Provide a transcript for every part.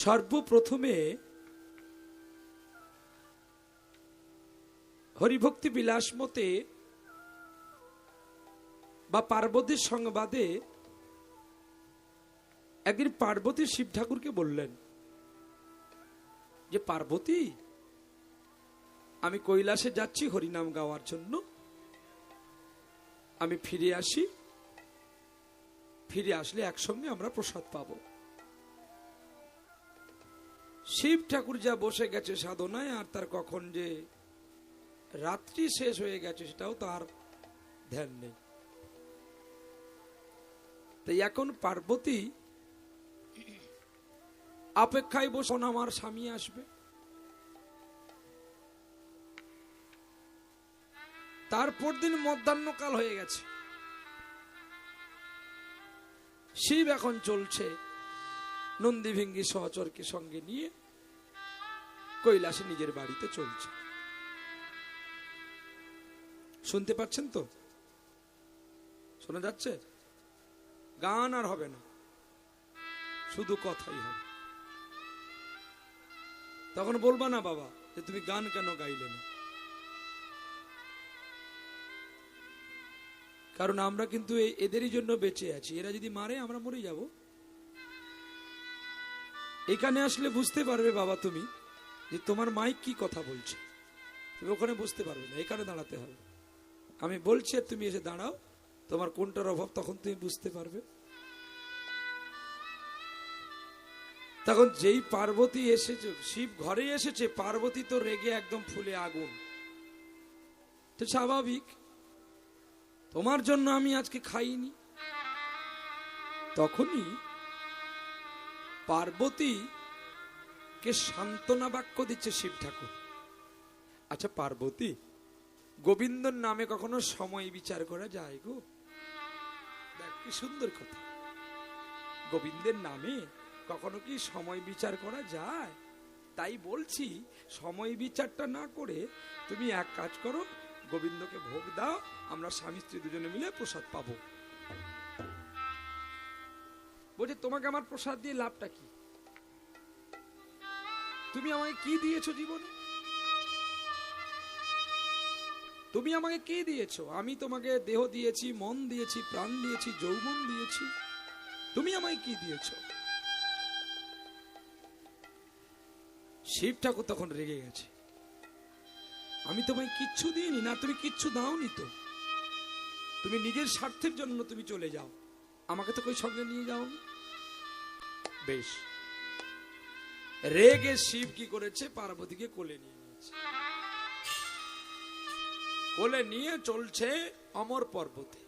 সর্বপ্রথমে হরিভক্তি বিলাস মতে বা পার্বতীর সংবাদে একদিন পার্বতী শিব ঠাকুরকে বললেন, যে পার্বতী, আমি কৈলাসে যাচ্ছি হরিনাম গাওয়ার জন্য। আমি ফিরে আসি। ফিরে আসলে একসঙ্গে আমরা প্রসাদ পাবো। শিব ঠাকুর যা বসে গেছে সাধনায় আর তার কখন যে রাত্রি শেষ হয়ে গেছে সেটাও তার ধ্যান নেই। তাই এখন পার্বতী অপেক্ষায় বসুন আমার স্বামী আসবে। তারপর দিন মধ্যাহ্নকাল হয়ে গেছে। শিব এখন চলছে। নন্দী ভিঙ্গি সহচরকে সঙ্গে নিয়ে কৈলাসে নিজের বাড়িতে চলছে। শুনতে পাচ্ছেন তো? শোনা যাচ্ছে? গান আর হবে না। শুধু কথাই হবে। তখন বলবা না বাবা, যে তুমি গান কেন গাইলে না? কারণ আমরা কিন্তু এদেরই জন্য বেঁচে আছি। এরা যদি মারে, আমরা মরে যাব। এখানে আসলে বুঝতে পারবে বাবা তুমি যে তোমার মাইক কি কথা বলছে। তুমি ওখানে বুঝতে পারবে না, এখানে দাঁড়াতে হবে। আমি বলছি তুমি এসে দাঁড়াও, তোমার কোনটার অভাব তখন তুমি বুঝতে পারবে। তখন যেই পার্বতী এসেছে, শিব ঘরে এসেছে, পার্বতী তো রেগে একদম ফুলে আগুন। তো স্বাভাবিক, তোমার জন্য আমি আজকে খাইনি। তখনই পার্বতী কে সান্ত্বনা বাক্য দিচ্ছে শিব ঠাকুর। আচ্ছা পার্বতী, গোবিন্দর নামে কখনো সময় বিচার করা যায় গো? দেখ, কি সুন্দর কথা। গোবিন্দের নামে কখনো কি সময় বিচার করা যায়? তাই বলছি, সময় বিচারটা না করে তুমি এক কাজ করো, গোবিন্দকে ভোগ দাও, আমরা স্বামী স্ত্রী দুজনে মিলে প্রসাদ পাবো। বলছে, তোমাকে আমার প্রসাদ দিয়ে লাভটা কি? তুমি আমাকে কি দিয়েছ জীবনে? তুমি আমাকে কি দিয়েছ? আমি তোমাকে দেহ দিয়েছি, মন দিয়েছি, প্রাণ দিয়েছি, যৌবন দিয়েছি। তুমি আমাকে কি দিয়েছ? শিব ঠাকুর তখন রেগে গেছে। আমি তোমায় কিচ্ছু দিইনি না, তুমি কিচ্ছু দাওনি তো। তুমি নিজের স্বার্থের জন্য তুমি চলে যাও। আমাকে তো কই সঙ্গে নিয়ে যাও। বেশ। রেগে শিব কি করেছে? পার্বতীকে কোলে নিয়ে নিয়েছে। কোলে নিয়ে চলছে অমর পর্বতে।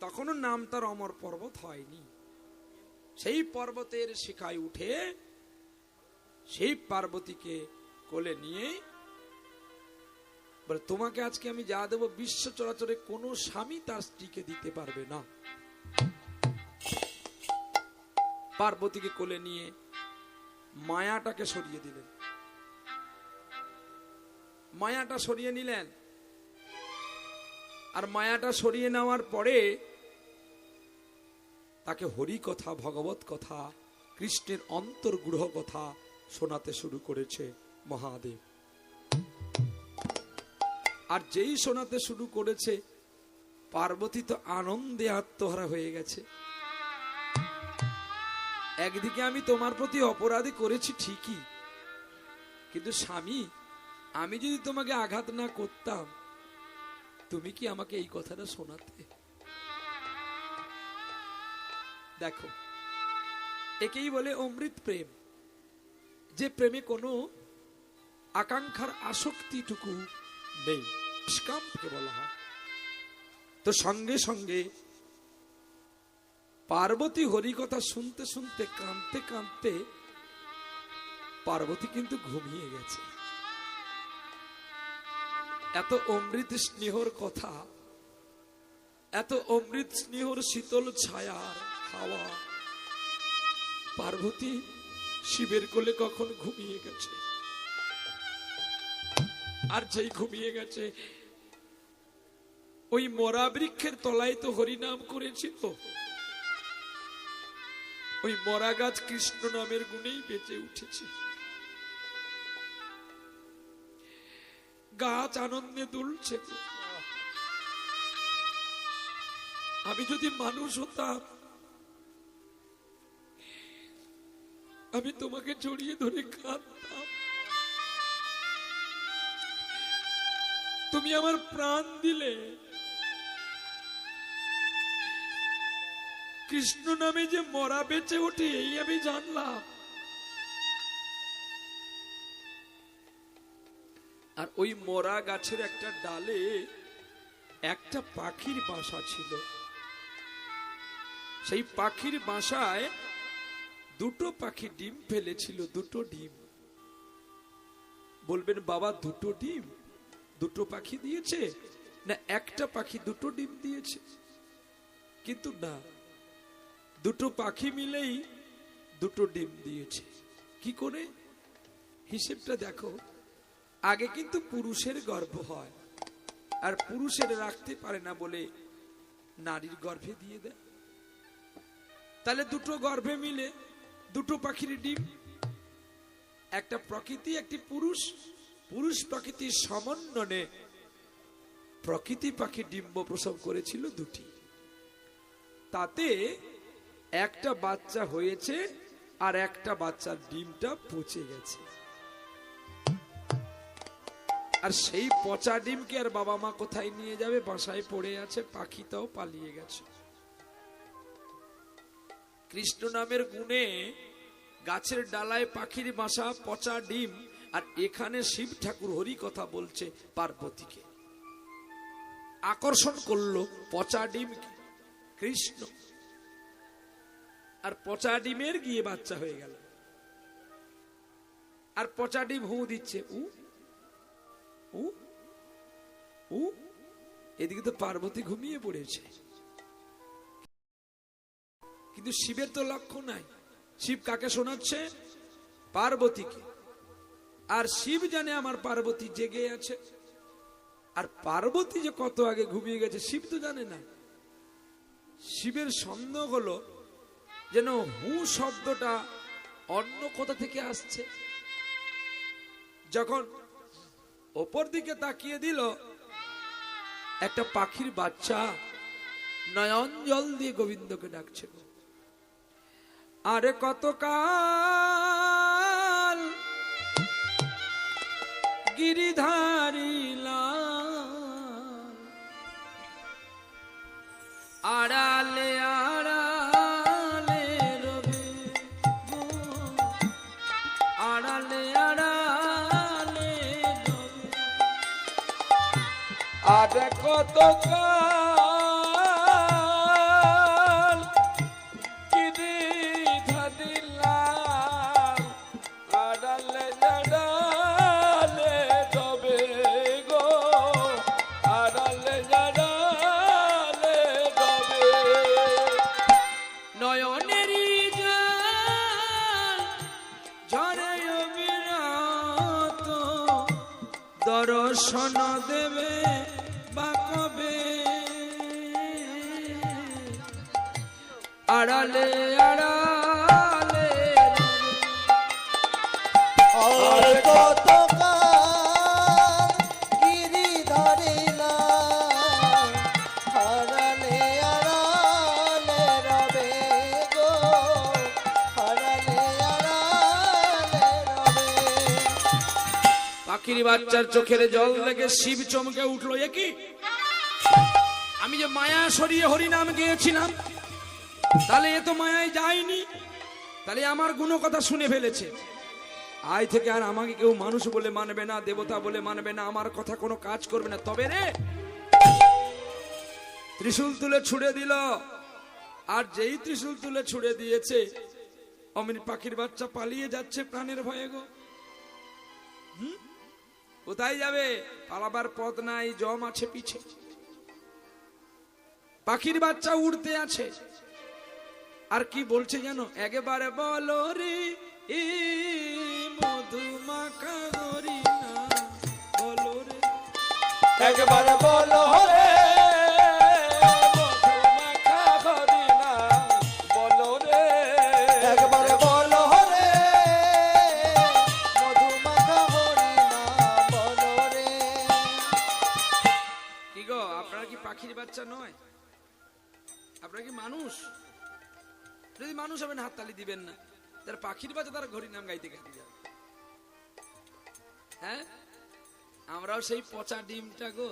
তখনও নাম তার অমর পর্বত হয়নি। সেই পর্বতের শিখায় উঠে সেই পার্বতীকে কোলে নিয়ে বলে, তোমাকে আজকে আমি যা দেবো, বিশ্ব চরাচরে কোনো স্বামী তার স্ত্রীকে দিতে পারবে না। পার্বতীকে কোলে নিয়ে মায়াটাকে সরিয়ে দিলেন। মায়াটা সরিয়ে নিলেন। আর মায়াটা সরিয়ে নেওয়ার পরে তাকে হরি কথা ভগবত কথা, কৃষ্ণের অন্তর্গ্রহ কথা শোনাতে শুরু করেছে মহাদেব। আর যেই শোনাতে শুরু করেছে, পার্বতী তো আনন্দে আত্মহারা হয়ে গেছে। একদিকে আমি তোমার প্রতি অপরাধী করেছি ঠিকই। কিন্তু স্বামী, আমি যদি তোমাকে আঘাত না করতাম, তুমি কি আমাকে এই কথাটা শোনাতে? দেখো, একেই বলে অমৃত প্রেম। যে প্রেমে কোনো আকাঙ্ক্ষার আসক্তিটুকু নেই। বলা হয়। তো সঙ্গে সঙ্গে পার্বতী হরিকথা শুনতে শুনতে, কাঁদতে কাঁদতে পার্বতী কিন্তু ঘুমিয়ে গেছে। এত অমৃত স্নেহর কথা, এত অমৃত স্নেহর শীতল ছায়ার হাওয়া, পার্বতী শিবের কোলে কখন ঘুমিয়ে গেছে? আর যেই ঘুমিয়ে গেছে, ওই মরা বৃক্ষের তলায় তো হরিনাম করেছিল। ওই মরা গাছ কৃষ্ণ নামের গুণেই বেঁচে উঠেছে। গাছ আনন্দে দুলছে। আমি যদি মানুষ হতাম, আমি তোমাকে জড়িয়ে ধরে কাঁদতাম। তুমি আমার প্রাণ দিলে কৃষ্ণ নামে যে মরা বেঁচে ওঠে এই আমি জানলাম। আর ওই মরা গাছের একটা ডালে একটা পাখির বাসা ছিল। সেই পাখির বাসায় দুটো পাখি ডিম ফেলেছিল, দুটো ডিম। বলবেন, বাবা, দুটো ডিম? দুটো পাখি দিয়েছে? না, একটা পাখি দুটো ডিম দিয়েছে? কিন্তু না দুটো পাখি মিলেই দুটো ডিম দিয়েছে। কি করে? হিসেবটা দেখো। আগে কিন্তু পুরুষের গর্ভ হয়, আর পুরুষের রাখতে পারে না বলে নারীর গর্ভে দিয়ে দেয়। তাহলে দুটো গর্ভে মিলে দুটো পাখির ডিম, একটা প্রকৃতি, একটি পুরুষ। পুরুষ প্রকৃতির সমন্বয়ে প্রকৃতি পাখি ডিম্ব প্রসব করেছিল দুটি। তাতে একটা বাচ্চা হয়েছে আর একটা বাচ্চার ডিমটা পচে গেছে। আর সেই পচা ডিমকে আর বাবা মা কোথায় নিয়ে যাবে? বাসায় পড়ে আছে, পাখিটাও পালিয়ে গেছে। কৃষ্ণ নামের গুণে গাছের ডালায় পাখির বাসা, পচা ডিম, আর এখানে শিব ঠাকুর হরি কথা বলছে পার্বতীকে। আকর্ষণ করল পচা ডিম কৃষ্ণ। আর পচা ডিমের গিয়ে বাচ্চা হয়ে গেল। আর পচা ডিম হু দিচ্ছে, উ উ উ, এদিকে তো পার্বতী ঘুমিয়ে পড়েছে। কিন্তু শিবের তো লক্ষ্য নাই। শিব কাকে শোনাচ্ছে? পার্বতীকে। আর শিব জানে আমার পার্বতী জেগে আছে। আর পার্বতী যে কত আগে ঘুমিয়ে গেছে, শিব তো জানে না। শিবের সন্দেহ হলো যেন হু শব্দটা অন্য কোথা থেকে আসছে যখন ওপর দিকে তাকিয়ে দিল, একটা পাখির বাচ্চা নয়ন জল দিয়ে গোবিন্দকে ডাকছে। আরে কতকাল গিরিধারিলা কত কাল পাখির বাচ্চার চোখের জল দেখে শিব চমকে উঠল, এ কি? আমি যে মায়া সরিয়ে হরিনাম গিয়েছিলাম, তাহলে এ তো মায়ায় যায়নি। তাহলে আমার গুণ কথা শুনে ফেলেছে। আজ থেকে আর আমাকে কেউ মানুষ বলে মানবে না, দেবতা বলে মানবে না, আমার কথা কোনো কাজ করবে না। তবে রে, ত্রিশূল তুলে ছুড়ে দিল। আর যেই ত্রিশূল তুলে ছুড়ে দিয়েছে অমিন পাখির বাচ্চা পালিয়ে যাচ্ছে প্রাণের ভয়ে গো। কোথায় যাবে? পালাবার পথ নাই, জম আছে পিছে। পাখির বাচ্চা উড়তে আছে। আর কি বলছে যেন? একেবারে বলো রে ই মধুমাখা হরিনা বলো রে। একবার বলো রে হাততালি দিবেন না। যারা পাখির বাচ্চা তারা ঘড়ি নাম গাইতে গাইতে যাবে। হ্যাঁ? আমরাও সেই পচা ডিমটা গো,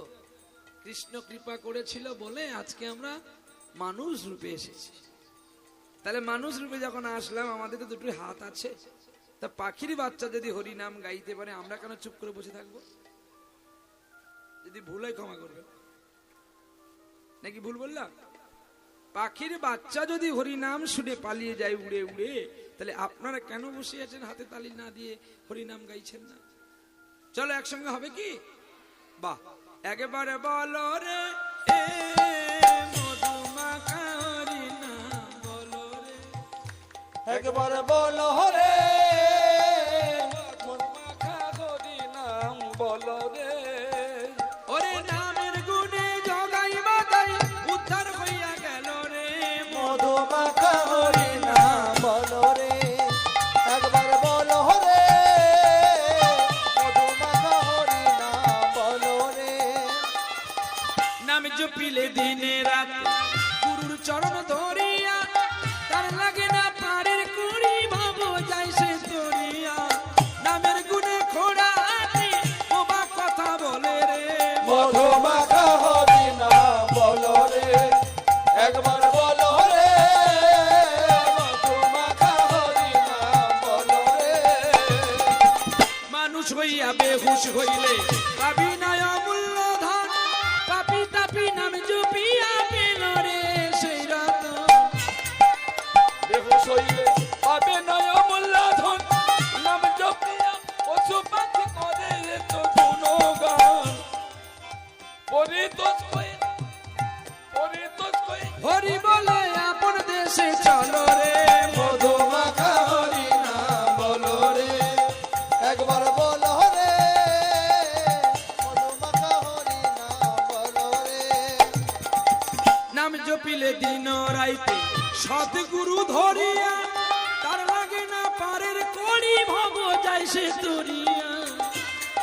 কৃষ্ণ কৃপা করেছিল বলে আজকে আমরা মানুষ রূপে এসেছি। তাহলে মানুষ রূপে যখন আসলাম, আমাদের তো দুটোই হাত আছে। তা পাখির বাচ্চা যদি হরি নাম গাইতে পারে, আমরা কেন চুপ করে বসে থাকব? যদি ভুলে ক্ষমা করবে নাকি ভুল বললাম? পাখির বাচ্চা যদি হরিনাম শুনে পালিয়ে যায় উড়ে উড়ে, তাহলে আপনারা কেন বসে আছেন হাতে তালি না দিয়ে হরিনাম গাইছেন না? চলো একসঙ্গে হবে কি? বাহ, একেবারে বলো রে একেবারে হরি বলো রে। রে মানুষ হইয়া, বেহুশ হইলে। পাবি না অমূল্য ধন, পাপি তাপি নাম জপিয়া পেল রে সেই রতন। বেহুশ হইলে পাবে নয় অমূল্য ধন, নাম জপিয়া পশু পাখি করে তো গুণগান। পরিতোষ কয়ে পরিতোষ কয়ে হরি বলে, আপন দেশে চলো। একবার বলো রে মধুমাখা হরি নাম রে। নাম জপিলে দিন রাইতে সতগুরু ধরিয়া তার লাগে না পারের কড়ি ভব যায় সে তরিয়া।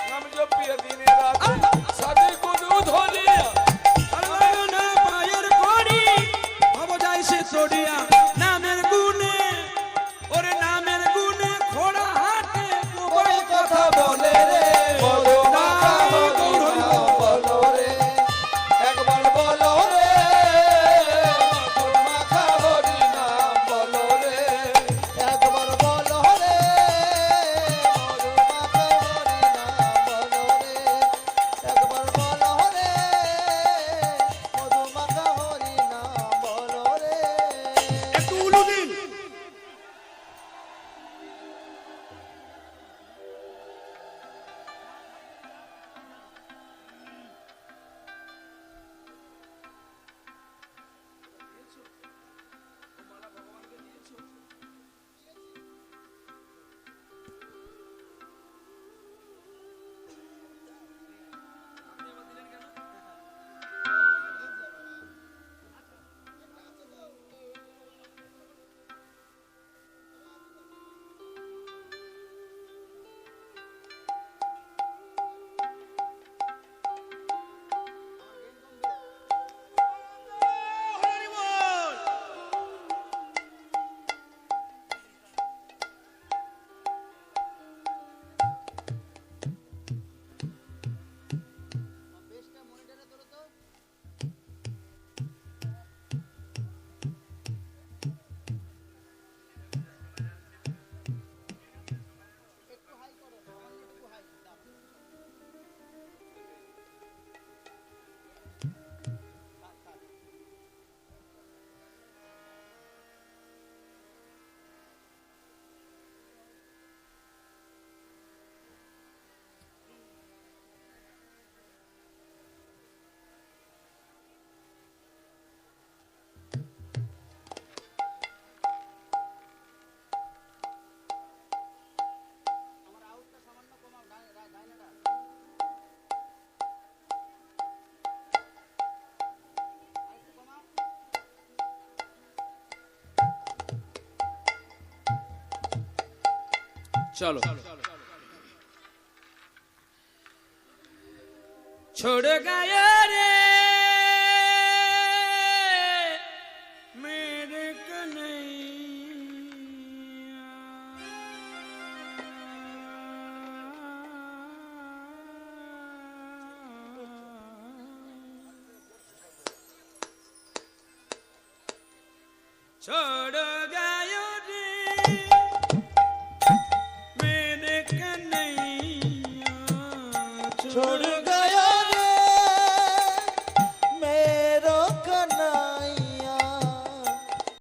নাম জপিয়া দিনে রাতে সাধে গুরু ধরিয়া তার লাগে না পায়ের কড়ি ভব যায় সে তরিয়া। চলো। ছোড় গায়ে রে মেরে কনাইয়া। ছোড়